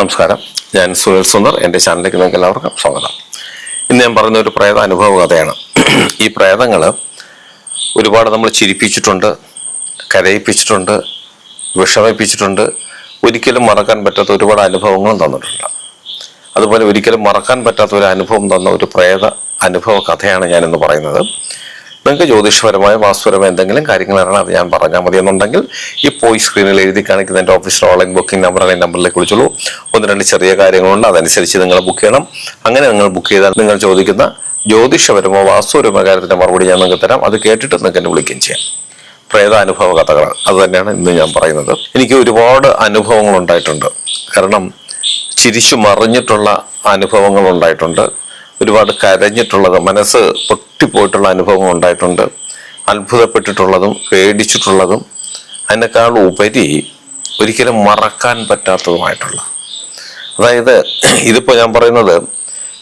നമസ്കാരം. ഞാൻ സുനിൽ സുന്ദർ എന്റെ ചാനലിലേക്ക് നിങ്ങൾക്ക് എല്ലാവർക്കും സ്വാഗതം. ഇന്ന് ഞാൻ പറയുന്ന ഒരു പ്രേത അനുഭവ കഥയാണ്. ഈ പ്രേതങ്ങൾ ഒരുപാട് നമ്മൾ ചിരിപ്പിച്ചിട്ടുണ്ട് കരയിപ്പിച്ചിട്ടുണ്ട് വിഷമിപ്പിച്ചിട്ടുണ്ട്. ഒരിക്കലും മറക്കാൻ പറ്റാത്ത ഒരുപാട് അനുഭവങ്ങളും തന്നിട്ടുണ്ട്. അതുപോലെ ഒരിക്കലും മറക്കാൻ പറ്റാത്ത ഒരു അനുഭവം തന്ന ഒരു പ്രേത അനുഭവ കഥയാണ് ഞാനിന്ന് പറയുന്നത്. നിങ്ങൾക്ക് ജ്യോതിഷപരമായ വാസ്തുപരമായ എന്തെങ്കിലും കാര്യങ്ങൾ അറിയണം അത് ഞാൻ പറഞ്ഞാൽ മതി എന്നുണ്ടെങ്കിൽ ഈ സ്ക്രീനിൽ എഴുതി കാണിക്കുന്ന എന്റെ ഓഫീസിൽ ഓൺലൈൻ ബുക്കിംഗ് നമ്പർ അല്ലെങ്കിൽ നമ്പറിലേക്ക് വിളിച്ചോളൂ. ഒന്ന് രണ്ട് ചെറിയ കാര്യങ്ങളുണ്ട് അതനുസരിച്ച് നിങ്ങൾ ബുക്ക് ചെയ്യണം. അങ്ങനെ നിങ്ങൾ ബുക്ക് ചെയ്താൽ നിങ്ങൾ ചോദിക്കുന്ന ജ്യോതിഷപരമോ വാസ്തുപരമോ കാര്യത്തിന്റെ മറുപടി ഞാൻ നിങ്ങൾക്ക് തരാം. അത് കേട്ടിട്ട് നിങ്ങൾക്ക് എന്നെ വിളിക്കുകയും ചെയ്യാം. പ്രേതാനുഭവ കഥകൾ അത് തന്നെയാണ് ഇന്ന് ഞാൻ പറയുന്നത്. എനിക്ക് ഒരുപാട് അനുഭവങ്ങൾ ഉണ്ടായിട്ടുണ്ട്. കാരണം ചിരിച്ചു മറിഞ്ഞിട്ടുള്ള അനുഭവങ്ങൾ ഉണ്ടായിട്ടുണ്ട്. ഒരുപാട് കരഞ്ഞിട്ടുള്ളത് മനസ്സ് പൊട്ടിപ്പോയിട്ടുള്ള അനുഭവം ഉണ്ടായിട്ടുണ്ട് അത്ഭുതപ്പെട്ടിട്ടുള്ളതും പേടിച്ചിട്ടുള്ളതും. അതിനേക്കാൾ ഉപരി ഒരിക്കലും മറക്കാൻ പറ്റാത്തതുമായിട്ടുള്ള. അതായത് ഇതിപ്പോൾ ഞാൻ പറയുന്നത്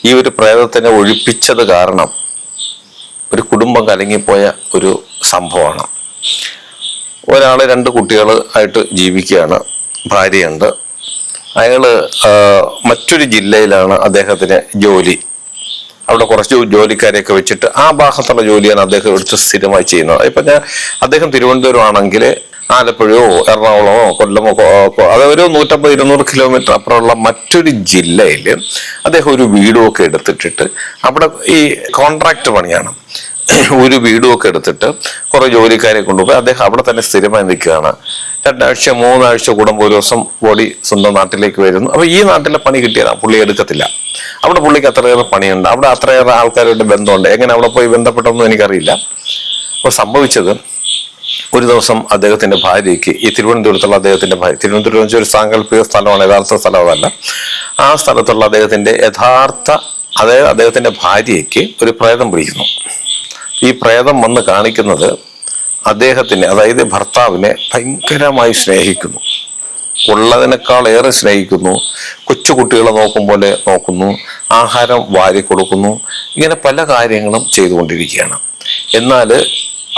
ഈ ഒരു പ്രേതത്തിനെ ഒഴിപ്പിച്ചത് കാരണം ഒരു കുടുംബം കലങ്ങിപ്പോയ ഒരു സംഭവമാണ്. ഒരാൾ രണ്ട് കുട്ടികൾ ആയിട്ട് ജീവിക്കുകയാണ് ഭാര്യയുണ്ട്. അയാൾ മറ്റൊരു ജില്ലയിലാണ് അദ്ദേഹത്തിന് ജോലി. അവിടെ കുറച്ച് ജോലിക്കാരെയൊക്കെ വെച്ചിട്ട് ആ ഭാഗത്തുള്ള ജോലിയാണ് അദ്ദേഹം എടുത്ത് സ്ഥിരമായി ചെയ്യുന്നത്. ഇപ്പൊ ഞാൻ അദ്ദേഹം തിരുവനന്തപുരം ആണെങ്കിൽ ആലപ്പുഴയോ എറണാകുളമോ കൊല്ലമോ കൊ- കൊ- അത് ഒരു നൂറ്റമ്പത് ഇരുന്നൂറ് കിലോമീറ്റർ അപ്പുറമുള്ള മറ്റൊരു ജില്ലയിൽ അദ്ദേഹം ഒരു വീടും ഒക്കെ എടുത്തിട്ടിട്ട് അവിടെ ഈ കോൺട്രാക്ട് പണിയാണ്. ഒരു വീടും ഒക്കെ എടുത്തിട്ട് കുറെ ജോലിക്കാരെ കൊണ്ടുപോയി. അദ്ദേഹം അവിടെ തന്നെ സ്ഥിരമായി നിൽക്കുകയാണ്. രണ്ടാഴ്ച മൂന്നാഴ്ച കൂടുമ്പോൾ ഒരു ദിവസം ബോഡി സ്വന്തം നാട്ടിലേക്ക് വരുന്നു. അപ്പൊ ഈ നാട്ടിലെ പണി കിട്ടിയതാണ് പുള്ളി എടുക്കത്തില്ല. അവിടെ പുള്ളിക്ക് അത്രയേറെ പണിയുണ്ട്. അവിടെ അത്രയേറെ ആൾക്കാരുടെ ബന്ധമുണ്ട്. എങ്ങനെ അവിടെ പോയി ബന്ധപ്പെട്ടൊന്നും എനിക്കറിയില്ല. അപ്പൊ സംഭവിച്ചത് ഒരു ദിവസം അദ്ദേഹത്തിന്റെ ഭാര്യയ്ക്ക് ഈ തിരുവനന്തപുരത്തുള്ള അദ്ദേഹത്തിന്റെ ഭാര്യ തിരുവനന്തപുരം ഒരു സാങ്കല്പിക സ്ഥലമാണ് യഥാർത്ഥ സ്ഥലമല്ല ആ സ്ഥലത്തുള്ള അദ്ദേഹത്തിന്റെ യഥാർത്ഥ അതായത് അദ്ദേഹത്തിന്റെ ഭാര്യയ്ക്ക് ഒരു പ്രേതം പിടിക്കുന്നു. ഈ പ്രേതം വന്ന് കാണിക്കുന്നത് അദ്ദേഹത്തിനെ അതായത് ഭർത്താവിനെ ഭയങ്കരമായി സ്നേഹിക്കുന്നു. ഉള്ളതിനേക്കാൾ ഏറെ സ്നേഹിക്കുന്നു. കൊച്ചു കുട്ടികളെ നോക്കും പോലെ നോക്കുന്നു. ആഹാരം വാരി കൊടുക്കുന്നു. ഇങ്ങനെ പല കാര്യങ്ങളും ചെയ്തുകൊണ്ടിരിക്കുകയാണ്. എന്നാൽ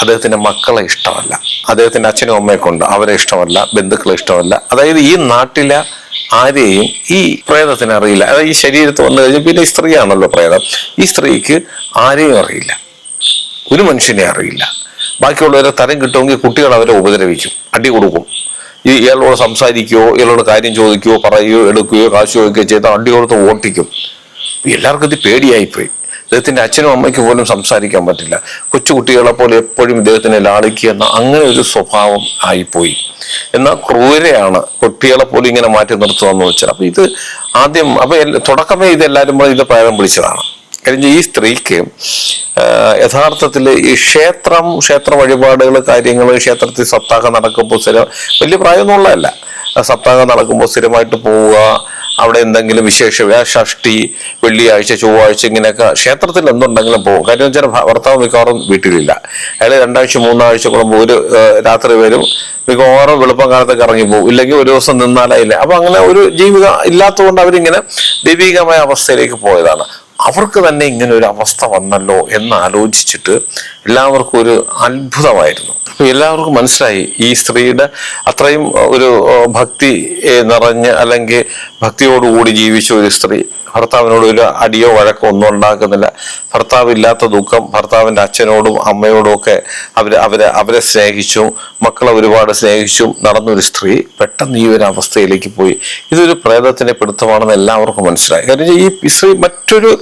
അദ്ദേഹത്തിന്റെ മക്കളെ ഇഷ്ടമല്ല. അദ്ദേഹത്തിന്റെ അച്ഛനും അമ്മയെ കൊണ്ട് അവരെ ഇഷ്ടമല്ല. ബന്ധുക്കളെ ഇഷ്ടമല്ല. അതായത് ഈ നാട്ടിലെ ആരെയും ഈ പ്രേതത്തിന് അറിയില്ല അതായത് ഈ ശരീരത്ത് വന്നു കഴിഞ്ഞാൽ പിന്നെ ഈ സ്ത്രീയാണല്ലോ പ്രേതം. ഈ സ്ത്രീക്ക് ആരെയും അറിയില്ല. ഒരു മനുഷ്യനെ അറിയില്ല. ബാക്കിയുള്ളവരെ തരം കിട്ടുമെങ്കിൽ കുട്ടികൾ അവരെ ഉപദ്രവിക്കും. അടി കൊടുക്കും. ഈ ഇയാളോട് സംസാരിക്കുകയോ ഇയാളോട് കാര്യം ചോദിക്കുകയോ പറയുകയോ എടുക്കുകയോ കാശ് ചോദിക്കുകയോ ചെയ്താൽ അടി കൊടുത്ത് ഓട്ടിക്കും എല്ലാവർക്കും ഇത് പേടിയായിപ്പോയി. ഇദ്ദേഹത്തിന്റെ അച്ഛനും അമ്മയ്ക്കും പോലും സംസാരിക്കാൻ പറ്റില്ല. കൊച്ചുകുട്ടികളെ പോലെ എപ്പോഴും ഇദ്ദേഹത്തിനെ ലാളിക്കുക എന്ന അങ്ങനെ ഒരു സ്വഭാവം ആയിപ്പോയി. എന്നാൽ ക്രൂരയാണ് കുട്ടികളെ പോലും ഇങ്ങനെ മാറ്റി നിർത്തുക എന്ന് വെച്ചാൽ. അപ്പൊ ഇത് ആദ്യം അപ്പൊ തുടക്കമേ ഇത് എല്ലാവരും കൂടെ ഇത് പ്രായം പിടിച്ചതാണ് കഴിഞ്ഞ ഈ സ്ത്രീക്ക് യഥാർത്ഥത്തിൽ ഈ ക്ഷേത്രം ക്ഷേത്ര വഴിപാടുകൾ കാര്യങ്ങൾ ക്ഷേത്രത്തിൽ സപ്താഹം നടക്കുമ്പോൾ സ്ഥിരം വലിയ പ്രായമൊന്നുമുള്ളതല്ല. സപ്താഹം നടക്കുമ്പോൾ സ്ഥിരമായിട്ട് പോവുക അവിടെ എന്തെങ്കിലും വിശേഷ ഷഷ്ടി വെള്ളിയാഴ്ച ചൊവ്വാഴ്ച ഇങ്ങനെയൊക്കെ ക്ഷേത്രത്തിൽ എന്തുണ്ടെങ്കിലും പോകും. കാര്യം വെച്ചാൽ ഭർത്താവ് മിക്കവാറും വീട്ടിലില്ല. അയാൾ രണ്ടാഴ്ച മൂന്നാഴ്ച കൂടുമ്പോൾ ഒരു രാത്രി വരും മിക്കവാറും വെളുപ്പം കാലത്തൊക്കെ ഇറങ്ങി പോകും. ഇല്ലെങ്കിൽ ഒരു ദിവസം നിന്നാലായില്ല അപ്പൊ അങ്ങനെ ഒരു ജീവിത ഇല്ലാത്തതുകൊണ്ട് അവരിങ്ങനെ ദൈവികമായ അവസ്ഥയിലേക്ക് പോയതാണ്. അവർക്ക് തന്നെ ഇങ്ങനെ ഒരു അവസ്ഥ വന്നല്ലോ എന്ന് ആലോചിച്ചിട്ട് എല്ലാവർക്കും ഒരു അത്ഭുതമായിരുന്നു. അപ്പൊ എല്ലാവർക്കും മനസ്സിലായി ഈ സ്ത്രീയുടെ അത്രയും ഒരു ഭക്തി നിറഞ്ഞ് അല്ലെങ്കിൽ ഭക്തിയോടുകൂടി ജീവിച്ച ഒരു സ്ത്രീ ഭർത്താവിനോട് ഒരു അടിയോ വഴക്കോ ഒന്നും ഉണ്ടാക്കുന്നില്ല. ഭർത്താവ് ഇല്ലാത്ത ദുഃഖം ഭർത്താവിന്റെ അച്ഛനോടും അമ്മയോടും ഒക്കെ അവരെ അവരെ അവരെ സ്നേഹിച്ചു മക്കളെ ഒരുപാട് സ്നേഹിച്ചും നടന്നൊരു സ്ത്രീ പെട്ടെന്ന് ഈ ഒരു അവസ്ഥയിലേക്ക് പോയി. ഇതൊരു പ്രേതത്തിന്റെ പിടുത്തമാണെന്ന് എല്ലാവർക്കും മനസ്സിലായി. കാരണം ഈ സ്ത്രീ മറ്റൊരു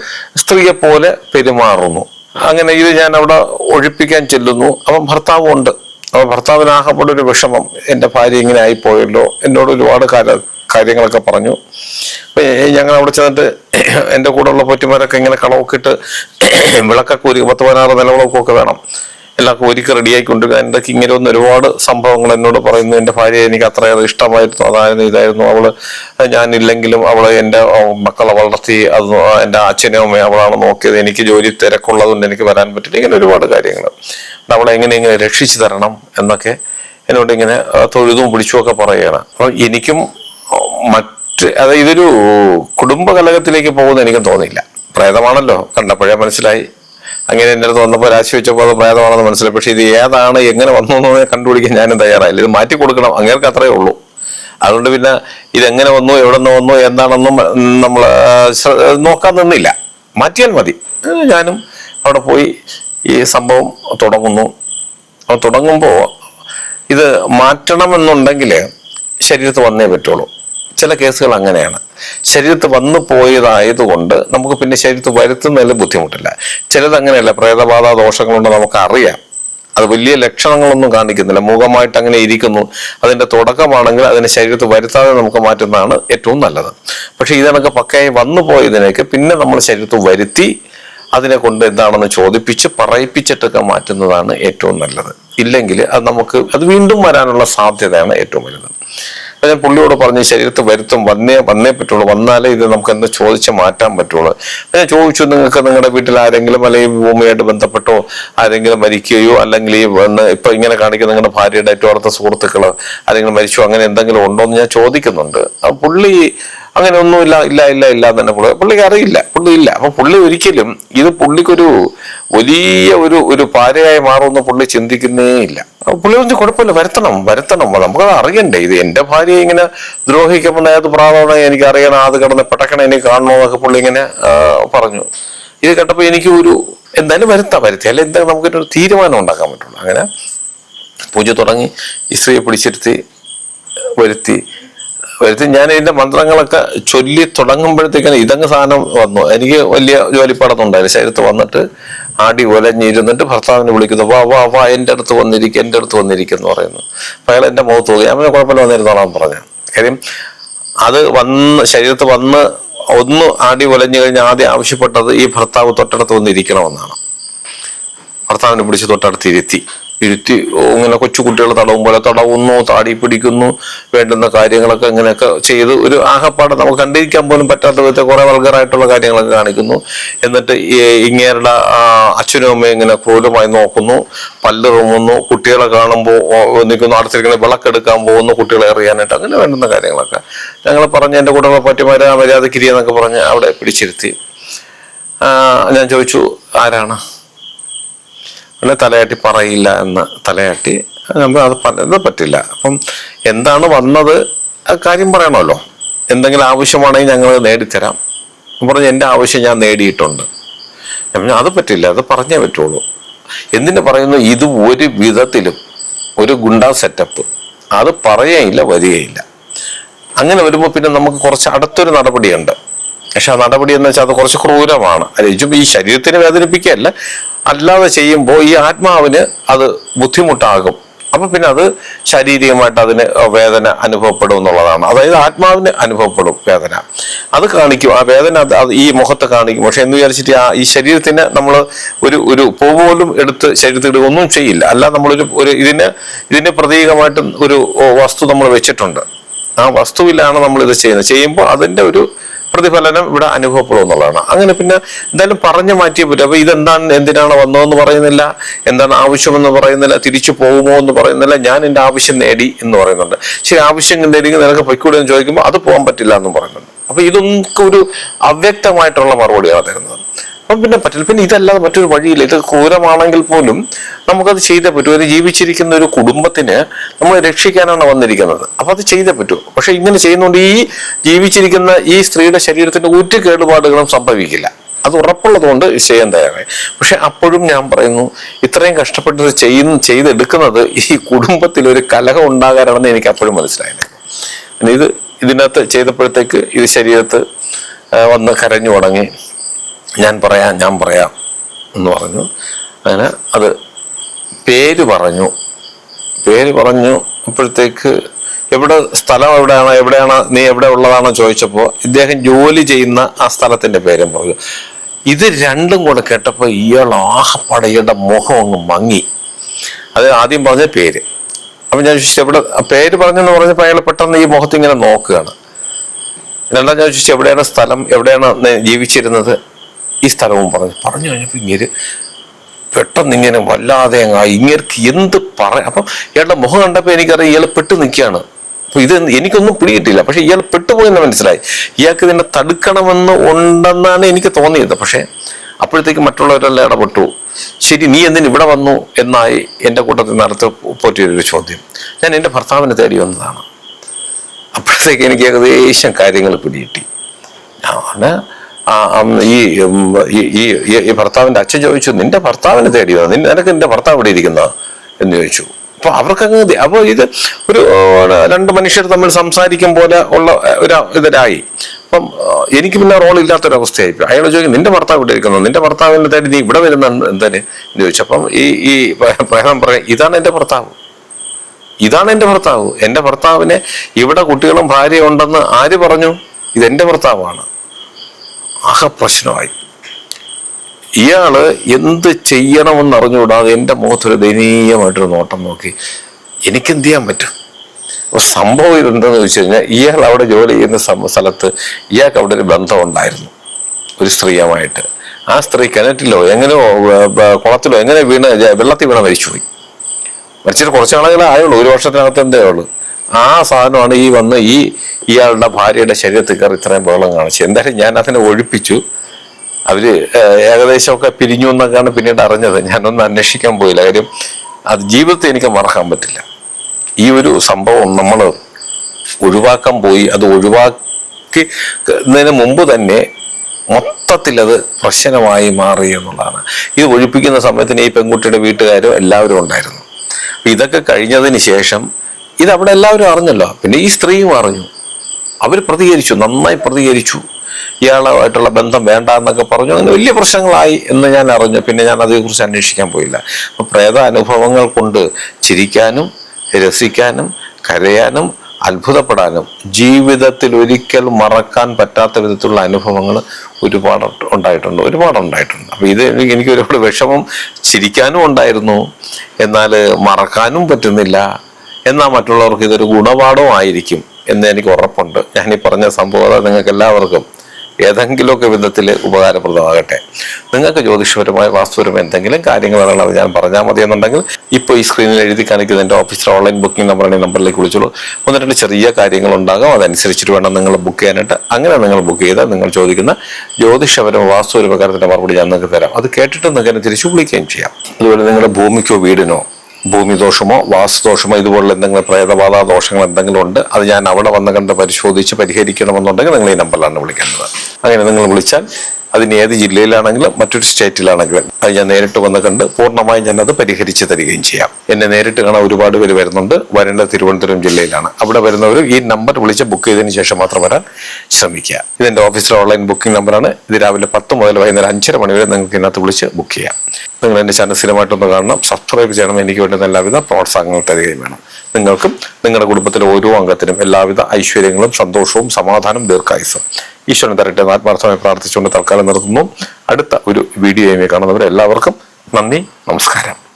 സ്ത്രീയെ പോലെ പെരുമാറുന്നു. അങ്ങനെ ഇത് ഞാൻ അവിടെ ഒഴിപ്പിക്കാൻ ചെല്ലുന്നു. അവൻ ഭർത്താവും ഉണ്ട് അവൻ ഭർത്താവിന് ആകപ്പെട്ട ഒരു വിഷമം. എന്റെ ഭാര്യ ഇങ്ങനെ ആയിപ്പോയല്ലോ. എന്നോട് ഒരുപാട് കാര്യ കാര്യങ്ങളൊക്കെ പറഞ്ഞു. ഞങ്ങൾ അവിടെ ചെന്നിട്ട് എന്റെ കൂടെയുള്ള പൊറ്റിമാരൊക്കെ ഇങ്ങനെ കളവൊക്കെ ഇട്ട് വിളക്കൊക്കെ ഒരു പത്ത് പതിനാറ് നിലവിളക്കൊക്കെ വേണം. എല്ലാം ഒരുക്കി റെഡിയായിക്കൊണ്ടിരിക്കുക എന്റെ ഇങ്ങനെ ഒന്ന് ഒരുപാട് സംഭവങ്ങൾ എന്നോട് പറയുന്നു. എന്റെ ഭാര്യ എനിക്ക് അത്രയേറെ ഇഷ്ടമായിരുന്നു. അതായിരുന്നു ഇതായിരുന്നു അവൾ. ഞാനില്ലെങ്കിലും അവൾ എന്റെ മക്കളെ വളർത്തി അത് എന്റെ അച്ഛനും അമ്മയും അവളാണ് നോക്കിയത്. എനിക്ക് ജോലി തിരക്കുള്ളതുകൊണ്ട് എനിക്ക് വരാൻ പറ്റില്ല ഇങ്ങനെ ഒരുപാട് കാര്യങ്ങൾ. അവളെ എങ്ങനെ ഇങ്ങനെ രക്ഷിച്ചു തരണം എന്നൊക്കെ എന്നോട് ഇങ്ങനെ തൊഴുതും പിടിച്ചുമൊക്കെ പറയുകയാണ്. അപ്പൊ എനിക്കും മറ്റ് അതായത് ഇതൊരു കുടുംബ കലകത്തിലേക്ക് പോകുന്ന എനിക്കും തോന്നിയില്ല. പ്രേതമാണല്ലോ. കണ്ടപ്പോഴേ മനസ്സിലായി. അങ്ങനെ എന്റെ അടുത്ത് വന്നപ്പോൾ രാശി വെച്ചപ്പോൾ അത് പ്രേതമാണെന്ന് മനസ്സിലായി. പക്ഷേ ഇത് ഏതാണ് എങ്ങനെ വന്നു എന്ന് കണ്ടുപിടിക്കാൻ ഞാനും തയ്യാറായില്ല. ഇത് മാറ്റി കൊടുക്കണം അങ്ങേർക്ക് അത്രയേ ഉള്ളൂ. അതുകൊണ്ട് പിന്നെ ഇതെങ്ങനെ വന്നു എവിടെ നിന്ന് വന്നു എന്താണെന്നും നമ്മൾ നോക്കാൻ നിന്നില്ല. മാറ്റിയാൽ മതി. ഞാനും അവിടെ പോയി ഈ സംഭവം തുടങ്ങുന്നു. തുടങ്ങുമ്പോൾ ഇത് മാറ്റണമെന്നുണ്ടെങ്കിൽ ശരീരത്ത് വന്നേ പറ്റുള്ളൂ. ചില കേസുകൾ അങ്ങനെയാണ്. ശരീരത്ത് വന്നു പോയതായതുകൊണ്ട് നമുക്ക് പിന്നെ ശരീരത്ത് വരുത്തുന്നതിൽ ബുദ്ധിമുട്ടില്ല. ചിലത് അങ്ങനെയല്ല പ്രേതബാധ ദോഷങ്ങളുണ്ട് നമുക്ക് അറിയാം അത് വലിയ ലക്ഷണങ്ങളൊന്നും കാണിക്കുന്നില്ല. മുഖമായിട്ട് അങ്ങനെ ഇരിക്കുന്നു. അതിന്റെ തുടക്കമാണെങ്കിൽ അതിനെ ശരീരത്ത് വരുത്താതെ നമുക്ക് മാറ്റുന്നതാണ് ഏറ്റവും നല്ലത്. പക്ഷേ ഇതിനൊക്കെ പക്കയായി വന്നു പോയതിനേക്ക് പിന്നെ നമ്മൾ ശരീരത്ത് വരുത്തി അതിനെ കൊണ്ട് എന്താണെന്ന് ചോദിപ്പിച്ച് പറയിപ്പിച്ചിട്ടൊക്കെ മാറ്റുന്നതാണ് ഏറ്റവും നല്ലത്. ഇല്ലെങ്കിൽ അത് നമുക്ക് അത് വീണ്ടും വരാനുള്ള സാധ്യതയാണ് ഏറ്റവും വലുത്. അപ്പൊ ഞാൻ പുള്ളിയോട് പറഞ്ഞു ശരീരത്ത് വരുത്തും. വന്നേ വന്നേ പറ്റുള്ളൂ. വന്നാലേ ഇത് നമുക്ക് എന്ത് ചോദിച്ച് മാറ്റാൻ പറ്റുള്ളൂ. അപ്പൊ ഞാൻ ചോദിച്ചു നിങ്ങൾക്ക് നിങ്ങളുടെ വീട്ടിൽ ആരെങ്കിലും അല്ലെങ്കിൽ ഭൂമിയായിട്ട് ബന്ധപ്പെട്ടോ ആരെങ്കിലും മരിക്കുകയോ അല്ലെങ്കിൽ ഈ ഇപ്പൊ ഇങ്ങനെ കാണിക്കുന്ന നിങ്ങളുടെ ഭാര്യയുടെ ഏറ്റവും അടുത്ത സുഹൃത്തുക്കൾ ആരെങ്കിലും മരിച്ചോ അങ്ങനെ എന്തെങ്കിലും ഉണ്ടോ എന്ന് ഞാൻ ചോദിക്കുന്നുണ്ട്. പുള്ളി അങ്ങനെ ഒന്നും ഇല്ല ഇല്ല ഇല്ല എന്ന് തന്നെ പുള്ളി പുള്ളിക്ക് അറിയില്ല. പുള്ളി ഇല്ല. അപ്പൊ പുള്ളി ഒരിക്കലും ഇത് പുള്ളിക്കൊരു വലിയ ഒരു ഒരു പാരയായി മാറുമെന്ന് പുള്ളി ചിന്തിക്കുന്നേ ഇല്ല. പുള്ളി പറഞ്ഞു കുഴപ്പമില്ല വരുത്തണം വരുത്തണം. നമുക്കത് അറിയണ്ടേ? ഇത് എന്റെ ഭാര്യ ഇങ്ങനെ ദ്രോഹിക്കുമ്പോൾ ഏത് പ്രാധാന്യം എനിക്ക് അറിയണം അത് കിടന്ന് പെട്ടക്കണ എനിക്ക് കാണണമെന്നൊക്കെ പുള്ളി ഇങ്ങനെ പറഞ്ഞു. ഇത് കേട്ടപ്പോ എനിക്ക് ഒരു എന്തായാലും വരുത്താം വരുത്തി. അല്ലെ എന്താ നമുക്കൊരു തീരുമാനം ഉണ്ടാക്കാൻ പറ്റുള്ളൂ. അങ്ങനെ പൂജ തുടങ്ങി ഇസ്രയെ പിടിച്ചിരുത്തി വരുത്തി. വരുത്തി ഞാൻ ഇതിന്റെ മന്ത്രങ്ങളൊക്കെ ചൊല്ലി തുടങ്ങുമ്പോഴത്തേക്കാണ് ഇതങ്ങ് സാധനം വന്നു. എനിക്ക് വലിയ ജോലിപ്പാടൊന്നും ഉണ്ടായില്ല. ശരീരത്ത് വന്നിട്ട് ആടി ഒലഞ്ഞിരുന്നിട്ട് ഭർത്താവിനെ വിളിക്കുന്നു. വാ വാ വാ എന്റെ അടുത്ത് വന്നിരിക്കും എന്റെ അടുത്ത് വന്നിരിക്കും എന്ന് പറയുന്നു. അപ്പൊ അയാൾ എന്റെ മുഖത്ത് നോക്കി. അവനെ കുഴപ്പമില്ല വന്നിരുന്നോളാം പറഞ്ഞു. കാര്യം അത് വന്ന് ശരീരത്ത് വന്ന് ഒന്ന് ആടി ഒലഞ്ഞു കഴിഞ്ഞാൽ ആദ്യം ആവശ്യപ്പെട്ടത് ഈ ഭർത്താവ് തൊട്ടടുത്ത് വന്നിരിക്കണമെന്നാണ് ഭർത്താവിനെ പിടിച്ച് തൊട്ടടുത്ത് ഇരുത്തി. ഇരുത്തി ഇങ്ങനെ കൊച്ചു കുട്ടികൾ തടവും പോലെ തടവുന്നു താടി പിടിക്കുന്നു വേണ്ടുന്ന കാര്യങ്ങളൊക്കെ ഇങ്ങനെയൊക്കെ ചെയ്ത് ഒരു ആഹപ്പാട് നമുക്ക് കണ്ടിരിക്കാൻ പോലും പറ്റാത്ത വിധത്തെ കുറെ വൾഗറായിട്ടുള്ള കാര്യങ്ങളൊക്കെ കാണിക്കുന്നു. എന്നിട്ട് ഇങ്ങേരുടെ അച്ഛനും അമ്മയും ഇങ്ങനെ ക്രൂരമായി നോക്കുന്നു പല്ല് റൂമുന്നു കുട്ടികളെ കാണുമ്പോൾ നിൽക്കുന്നു അടുത്തിരിക്കുന്ന വിളക്കെടുക്കാൻ പോകുന്നു കുട്ടികളെ എറിയാനായിട്ട് അങ്ങനെ വേണ്ടുന്ന കാര്യങ്ങളൊക്കെ. ഞങ്ങൾ പറഞ്ഞ് എന്റെ കുടുംബ പറ്റിമാരെ ആ മര്യാദക്കിരിയെന്നൊക്കെ പറഞ്ഞ് അവിടെ പിടിച്ചിരുത്തി. ഞാൻ ചോദിച്ചു ആരാണ്? പിന്നെ തലയാട്ടി പറയില്ല എന്ന് തലയാട്ടി അത് പറഞ്ഞത് പറ്റില്ല. അപ്പം എന്താണ് വന്നത്? ആ കാര്യം പറയണമല്ലോ. എന്തെങ്കിലും ആവശ്യമാണെങ്കിൽ ഞങ്ങൾ നേടിത്തരാം. പറഞ്ഞ് എന്റെ ആവശ്യം ഞാൻ നേടിയിട്ടുണ്ട്. അത് പറ്റില്ല അത് പറഞ്ഞേ പറ്റുള്ളൂ. എന്തിനു പറയുന്നു? ഇത് ഒരു വിധത്തിലും ഒരു ഗുണ്ടാ സെറ്റപ്പ് അത് പറയുകയില്ല വരികയില്ല. അങ്ങനെ വരുമ്പോൾ പിന്നെ നമുക്ക് കുറച്ച് അടുത്തൊരു നടപടിയുണ്ട്. പക്ഷെ ആ നടപടി എന്ന് വെച്ചാൽ അത് കുറച്ച് ക്രൂരമാണ്. അത് ഈ ശരീരത്തിന് വേദനിപ്പിക്കുകയല്ല അല്ലാതെ ചെയ്യുമ്പോൾ ഈ ആത്മാവിന് അത് ബുദ്ധിമുട്ടാകും. അപ്പൊ പിന്നെ അത് ശാരീരികമായിട്ട് അതിന് വേദന അനുഭവപ്പെടും എന്നുള്ളതാണ്. അതായത് ആത്മാവിന് അനുഭവപ്പെടും വേദന. അത് കാണിക്കും ആ വേദന ഈ മുഖത്ത് കാണിക്കും. പക്ഷെ എന്ന് വിചാരിച്ചിട്ട് ആ ഈ ശരീരത്തിന് നമ്മൾ ഒരു ഒരു പൂ പോലും എടുത്ത് ശരീരത്തിൽ ഒന്നും ചെയ്യില്ല. അല്ല നമ്മളൊരു ഒരു ഇതിന് ഇതിന് പ്രതീകമായിട്ട് ഒരു വസ്തു നമ്മൾ വെച്ചിട്ടുണ്ട്. ആ വസ്തുവിലാണ് നമ്മൾ ഇത് ചെയ്യുന്നത്. ചെയ്യുമ്പോൾ അതിന്റെ ഒരു പ്രതിഫലനം ഇവിടെ അനുഭവപ്പെടും എന്നുള്ളതാണ്. അങ്ങനെ പിന്നെ എന്തായാലും പറഞ്ഞു മാറ്റിയേ പറ്റും. അപ്പൊ ഇതെന്താണ് എന്തിനാണ് വന്നതെന്ന് പറയുന്നില്ല. എന്താണ് ആവശ്യമെന്ന് പറയുന്നില്ല. തിരിച്ചു പോകുമോ എന്ന് പറയുന്നില്ല. ഞാൻ എന്റെ ആവശ്യം നേടി എന്ന് പറയുന്നുണ്ട്. ശരി ആവശ്യം നേടി നിനക്ക് പൊയ്ക്കൂടെ എന്ന് ചോദിക്കുമ്പോൾ അത് പോകാൻ പറ്റില്ല എന്നും പറയുന്നുണ്ട്. അപ്പൊ ഇതൊക്കെ ഒരു അവ്യക്തമായിട്ടുള്ള മറുപടിയാണ് തരുന്നത്. അപ്പം പിന്നെ പറ്റില്ല. പിന്നെ ഇതല്ലാതെ മറ്റൊരു വഴിയില്ല. ഇത് ക്രൂരമാണെങ്കിൽ പോലും നമുക്കത് ചെയ്തേ പറ്റൂ. അത് ജീവിച്ചിരിക്കുന്ന ഒരു കുടുംബത്തിന് നമ്മൾ രക്ഷിക്കാനാണ് വന്നിരിക്കുന്നത്. അപ്പം അത് ചെയ്തേ പറ്റൂ. പക്ഷെ ഇങ്ങനെ ചെയ്യുന്നതുകൊണ്ട് ഈ ജീവിച്ചിരിക്കുന്ന ഈ സ്ത്രീയുടെ ശരീരത്തിന് ഒരു കേടുപാടുകളും സംഭവിക്കില്ല. അത് ഉറപ്പുള്ളതുകൊണ്ട് ചെയ്യാൻ തയ്യാറായി. പക്ഷെ അപ്പോഴും ഞാൻ പറയുന്നു ഇത്രയും കഷ്ടപ്പെട്ട് ഇത് ചെയ്യുന്ന ചെയ്തെടുക്കുന്നത് ഈ കുടുംബത്തിൽ ഒരു കലഹം ഉണ്ടാകാനാണെന്ന് എനിക്ക് അപ്പോഴും മനസ്സിലായില്ല. പിന്നെ ഇത് ഇതിനകത്ത് ചെയ്തപ്പോഴത്തേക്ക് ഇത് ശരീരത്ത് വന്ന് കരഞ്ഞു തുടങ്ങി. ഞാൻ പറയാം ഞാൻ പറയാം എന്ന് പറഞ്ഞു. അങ്ങനെ അത് പേര് പറഞ്ഞു. പേര് പറഞ്ഞു അപ്പോഴത്തേക്ക് എവിടെ സ്ഥലം എവിടെയാണ് എവിടെയാണ് നീ എവിടെ ഉള്ളതാണോ ചോദിച്ചപ്പോൾ ഇദ്ദേഹം ജോലി ചെയ്യുന്ന ആ സ്ഥലത്തിന്റെ പേരും പറഞ്ഞു. ഇത് രണ്ടും കൂടെ കേട്ടപ്പോൾ ഇയാൾ ആഹപ്പാടെ ഇയാളുടെ മുഖം അങ്ങ് മങ്ങി. അത് ആദ്യം പറഞ്ഞ പേര്. അപ്പം ഞാൻ ചോദിച്ചു എവിടെ പേര് പേര് പറഞ്ഞെന്ന് പറഞ്ഞപ്പോൾ അയാൾ പെട്ടെന്ന് ഈ മുഖത്ത് ഇങ്ങനെ നോക്കുകയാണ്. രണ്ടാം ഞാൻ ചോദിച്ചു എവിടെയാണ് സ്ഥലം എവിടെയാണ് ജീവിച്ചിരുന്നത്? ഈ സ്ഥലവും പറഞ്ഞു. പറഞ്ഞു കഴിഞ്ഞപ്പോൾ ഇങ്ങനെ പെട്ടെന്ന് ഇങ്ങനെ വല്ലാതെ ഇങ്ങർക്ക് എന്ത് പറ അപ്പം ഇയാളുടെ മുഖം കണ്ടപ്പോൾ എനിക്കറിയാം ഇയാൾ പെട്ട് നിൽക്കുകയാണ്. അപ്പൊ ഇത് എനിക്കൊന്നും പിടികിട്ടില്ല പക്ഷെ ഇയാൾ പെട്ടുപോയെന്ന് മനസ്സിലായി. ഇയാൾക്ക് ഇതിനെ തടുക്കണമെന്ന് ഉണ്ടെന്നാണ് എനിക്ക് തോന്നിയത്. പക്ഷെ അപ്പോഴത്തേക്ക് മറ്റുള്ളവരെല്ലാം ഇടപെട്ടു. ശരി നീ എന്തിന് ഇവിടെ വന്നു എന്നായി എന്റെ കൂട്ടത്തിൽ നടത്തി പോറ്റിയൊരു ചോദ്യം. ഞാൻ എന്റെ ഭർത്താവിനെ തേടി വന്നതാണ്. അപ്പോഴത്തേക്ക് എനിക്ക് ഏകദേശം കാര്യങ്ങൾ പിടികിട്ടി. അം, ഉം, ഈ ഈ- ഭർത്താവിന്റെ അച്ഛൻ ചോദിച്ചു നിന്റെ ഭർത്താവിനെ തേടി വന്നു? നിനക്ക് നിന്റെ ഭർത്താവ് ഇവിടെ ഇരിക്കുന്ന? എന്ന് ചോദിച്ചു. അപ്പൊ അവർക്കങ്ങ് അപ്പോൾ അപ്പൊ ഇത് ഒരു രണ്ട് മനുഷ്യർ തമ്മിൽ സംസാരിക്കും പോലെ ഉള്ള ഒരു ഇതിലായി അപ്പം എനിക്ക് പിന്നെ റോൾ ഇല്ലാത്തൊരവസ്ഥയായി അയാൾ ചോദിക്കും നിന്റെ ഭർത്താവ് ഇവിടെ ഇരിക്കുന്നു? നിന്റെ ഭർത്താവിനെ തേടി നീ ഇവിടെ വരുന്ന എന്തിന്? എന്ന് ചോദിച്ചു. അപ്പം ഈ ഈ പ്രേമം പറയാം ഇതാണ് എന്റെ ഭർത്താവ്. ഇതാണ് എന്റെ ഭർത്താവ്. എന്റെ ഭർത്താവിനെ ഇവിടെ കുട്ടികളും ഭാര്യയും ഉണ്ടെന്ന് ആര് പറഞ്ഞു? ഇതെന്റെ ഭർത്താവാണ്. ആകെ പ്രശ്നമായി. ഇയാൾ എന്ത് ചെയ്യണമെന്ന് അറിഞ്ഞുകൂടാതെ എന്റെ മുഖത്തൊരു ദയനീയമായിട്ടൊരു നോട്ടം നോക്കി. എനിക്ക് എന്ത് ചെയ്യാൻ പറ്റും? അപ്പോൾ സംഭവം ഇതെന്താണെന്ന് വെച്ച് കഴിഞ്ഞാൽ ഇയാൾ അവിടെ ജോലി ചെയ്യുന്ന സ്ഥലത്ത് ഇയാൾക്ക് അവിടെ ഒരു ബന്ധം ഉണ്ടായിരുന്നു ഒരു സ്ത്രീയുമായിട്ട്. ആ സ്ത്രീ കിണറ്റിലോ എങ്ങനെയോ കുളത്തിലോ എങ്ങനെ വീണ് വെള്ളത്തിൽ വീണ മരിച്ചുപോയി. മരിച്ചിട്ട് കുറച്ച് നാളുകളെ ആയുള്ളൂ. ഒരു വർഷത്തിനകത്ത് എന്തേ ഉള്ളൂ. ആ സാധനമാണ് ഈ വന്ന് ഈ ഇയാളുടെ ഭാര്യയുടെ ശരീരത്തിൽ കയറി ഇത്രയും ബഹളം കാണിച്ചു എന്തായാലും ഞാൻ അതിനെ ഒഴിപ്പിച്ചു. അവർ ഏകദേശമൊക്കെ പിരിഞ്ഞു എന്നൊക്കെയാണ് പിന്നീട് അറിഞ്ഞത്. ഞാനൊന്നും അന്വേഷിക്കാൻ പോയില്ല. കാര്യം അത് ജീവിതത്തെ എനിക്ക് മറക്കാൻ പറ്റില്ല. ഈ ഒരു സംഭവം നമ്മൾ ഒഴിവാക്കാൻ പോയി. അത് ഒഴിവാക്കി ന്നതിന് മുമ്പ് തന്നെ മൊത്തത്തിൽ അത് പ്രശ്നമായി മാറി എന്നുള്ളതാണ്. ഇത് ഒഴിപ്പിക്കുന്ന സമയത്തിന് ഈ പെൺകുട്ടിയുടെ വീട്ടുകാരും എല്ലാവരും ഉണ്ടായിരുന്നു. ഇതൊക്കെ കഴിഞ്ഞതിന് ശേഷം ഇത് അവിടെ എല്ലാവരും അറിഞ്ഞല്ലോ. പിന്നെ ഈ സ്ത്രീയും അറിഞ്ഞു. അവർ പ്രതികരിച്ചു നന്നായി പ്രതികരിച്ചു. ഇയാളുമായിട്ടുള്ള ബന്ധം വേണ്ട എന്നൊക്കെ പറഞ്ഞു. അങ്ങനെ വലിയ പ്രശ്നങ്ങളായി എന്ന് ഞാൻ അറിഞ്ഞു. പിന്നെ ഞാൻ അതേക്കുറിച്ച് അന്വേഷിക്കാൻ പോയില്ല. അപ്പം പ്രേത അനുഭവങ്ങൾ കൊണ്ട് ചിരിക്കാനും രസിക്കാനും കരയാനും അത്ഭുതപ്പെടാനും ജീവിതത്തിൽ ഒരിക്കൽ മറക്കാൻ പറ്റാത്ത വിധത്തിലുള്ള അനുഭവങ്ങൾ ഒരുപാട് ഉണ്ടായിട്ടുണ്ട്. ഒരുപാട് ഉണ്ടായിട്ടുണ്ട്. അപ്പോൾ ഇത് എനിക്ക് ഒരുപാട് വിഷമം ചിരിക്കാനും ഉണ്ടായിരുന്നു. എന്നാൽ മറക്കാനും പറ്റുന്നില്ല. എന്നാൽ മറ്റുള്ളവർക്ക് ഇതൊരു ഗുണപാഠവും ആയിരിക്കും എന്ന് എനിക്ക് ഉറപ്പുണ്ട്. ഞാൻ ഈ പറഞ്ഞ സംഭവം നിങ്ങൾക്ക് എല്ലാവർക്കും ഏതെങ്കിലുമൊക്കെ വിധത്തിൽ ഉപകാരപ്രദമാകട്ടെ. നിങ്ങൾക്ക് ജ്യോതിഷപരമായ വാസ്തുപരമായ എന്തെങ്കിലും കാര്യങ്ങൾ അറിയണമെന്ന് ഞാൻ പറഞ്ഞാൽ മതി എന്നുണ്ടെങ്കിൽ ഇപ്പോൾ ഈ സ്ക്രീനിൽ എഴുതി കാണിക്കുന്ന എന്റെ ഓഫീസിലെ ഓൺലൈൻ ബുക്കിംഗ് നമ്പറാണ് ഈ നമ്പറിലേക്ക് വിളിച്ചോളൂ. ഒന്ന് രണ്ട് ചെറിയ കാര്യങ്ങളുണ്ടാകും അതനുസരിച്ചിട്ട് വേണം നിങ്ങൾ ബുക്ക് ചെയ്യാനായിട്ട്. അങ്ങനെ നിങ്ങൾ ബുക്ക് ചെയ്താൽ നിങ്ങൾ ചോദിക്കുന്ന ജ്യോതിഷപരമായ വാസ്തുപരമായ കാര്യത്തിന്റെ മറുപടി ഞാൻ നിങ്ങൾക്ക് തരാം. അത് കേട്ടിട്ട് നിങ്ങൾക്ക് തിരിച്ചു വിളിക്കുകയും ചെയ്യാം. അതുപോലെ നിങ്ങളുടെ ഭൂമിക്കോ വീടിനോ ഭൂമി ദോഷമോ വാസ്തുദോഷമോ ഇതുപോലുള്ള എന്തെങ്കിലും പ്രേതബാധ ദോഷങ്ങൾ എന്തെങ്കിലും ഉണ്ട് അത് ഞാൻ അവിടെ വന്ന് കണ്ട് പരിശോധിച്ച് പരിഹരിക്കണമെന്നുണ്ടെങ്കിൽ നിങ്ങൾ ഈ നമ്പറിലാണ് വിളിക്കേണ്ടത്. അങ്ങനെ നിങ്ങൾ വിളിച്ചാൽ അതിന് ഏത് ജില്ലയിലാണെങ്കിലും മറ്റൊരു സ്റ്റേറ്റിലാണെങ്കിലും അത് ഞാൻ നേരിട്ട് വന്ന് കണ്ട് പൂർണമായും അത് പരിഹരിച്ചു തരികയും ചെയ്യാം. എന്നെ നേരിട്ട് കാണാൻ ഒരുപാട് പേര് വരുന്നുണ്ട്. വരേണ്ട തിരുവനന്തപുരം ജില്ലയിലാണ്. അവിടെ വരുന്നവർ ഈ നമ്പർ വിളിച്ച് ബുക്ക് ചെയ്തതിന് ശേഷം മാത്രം വരാൻ ശ്രമിക്കുക. ഇതെന്റെ ഓഫീസിലെ ഓൺലൈൻ ബുക്കിംഗ് നമ്പറാണ് ഇത് രാവിലെ പത്ത് മുതൽ വൈകുന്നേരം അഞ്ചര മണി വരെ നിങ്ങൾക്ക് ഇതിനകത്ത് വിളിച്ച് ബുക്ക് ചെയ്യാം. നിങ്ങൾ എന്റെ ചാനൽ സ്ഥിരമായിട്ടൊന്ന് കാണണം. സബ്സ്ക്രൈബ് ചെയ്യണം. എനിക്ക് വേണ്ടുന്ന എല്ലാവിധ പ്രോത്സാഹനങ്ങൾ തരികയും വേണം. നിങ്ങൾക്കും നിങ്ങളുടെ കുടുംബത്തിലെ ഓരോ അംഗത്തിനും എല്ലാവിധ ഐശ്വര്യങ്ങളും സന്തോഷവും സമാധാനം ദീർഘായുസും ഈശ്വരൻ തരട്ടെ ആത്മാർത്ഥമായി പ്രാർത്ഥിച്ചുകൊണ്ട് തൽക്കാലം നിർത്തുന്നു. അടുത്ത ഒരു വീഡിയോയുമായി കാണുന്നവരെ എല്ലാവർക്കും നന്ദി നമസ്കാരം.